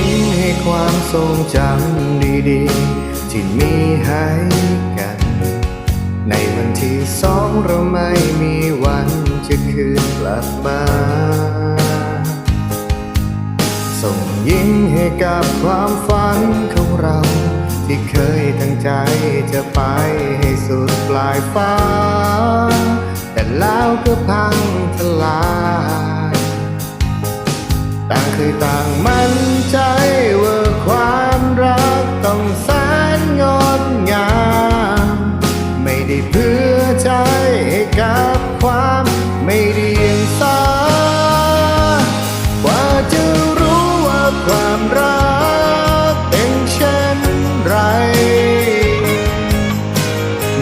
ิ้มให้ความทรงจำดีๆ ที่มีให้กัน ในวันที่สองเราไม่มีวันจะคืนกลับมา ส่งยิ้มให้กับความฝันของเรา ที่เคยตั้งใจจะไปให้สุดปลายฟ้า แต่แล้วก็พังทลาย ต่างเคยต่างมัน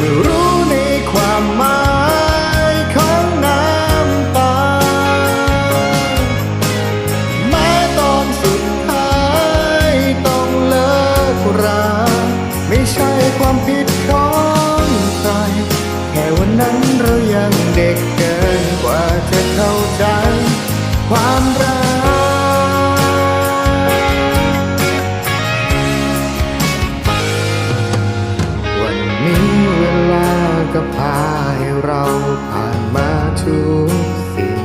เมื่อรู้ในความหมายของน้ำตา แม้ตอนสุดท้ายต้องเลิกราไม่ใช่ความผิดของใคร แค่วันนั้นเรายังเด็กเกินกว่าจะเข้าใจ ความรัก ผ่านมาทุกสิ่ง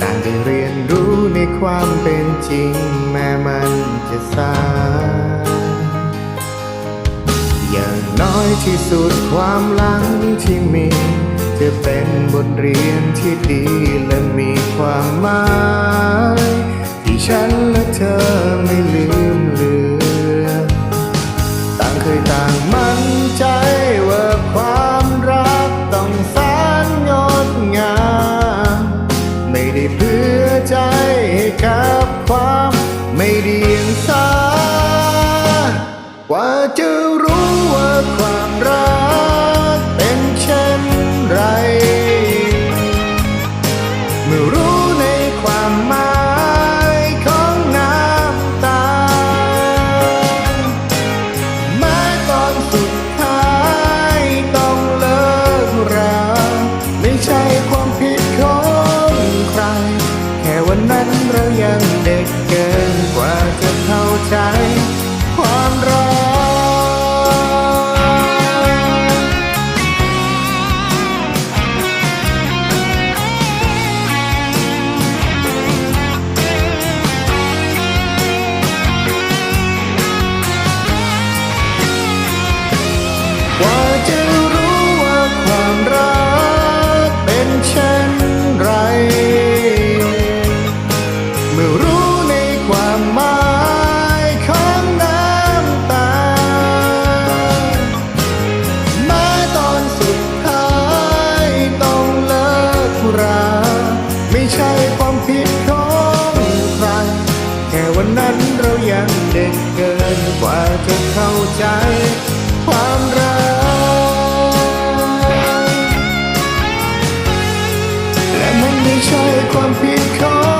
ต่างได้เรียนรู้ในความเป็นจริง แม้มันจะสายอย่างน้อยที่สุดความหลังที่มี จะเป็นบทเรียนที่ดีและมีความหมาย ที่ฉันและเธอไม่ลืม กว่าจะรู้ว่าความรักเป็นเช่นไร เมื่อรู้ในความหมายของน้ำตา แม้ตอนสุดท้ายต้องเลิกราไม่ใช่ความผิดของใคร แค่วันนั้นเรายังเด็กเกินกว่าจะเข้าใจ ความรักก จะเข้าใจความรักและมันไม่ใช่ความผิดของ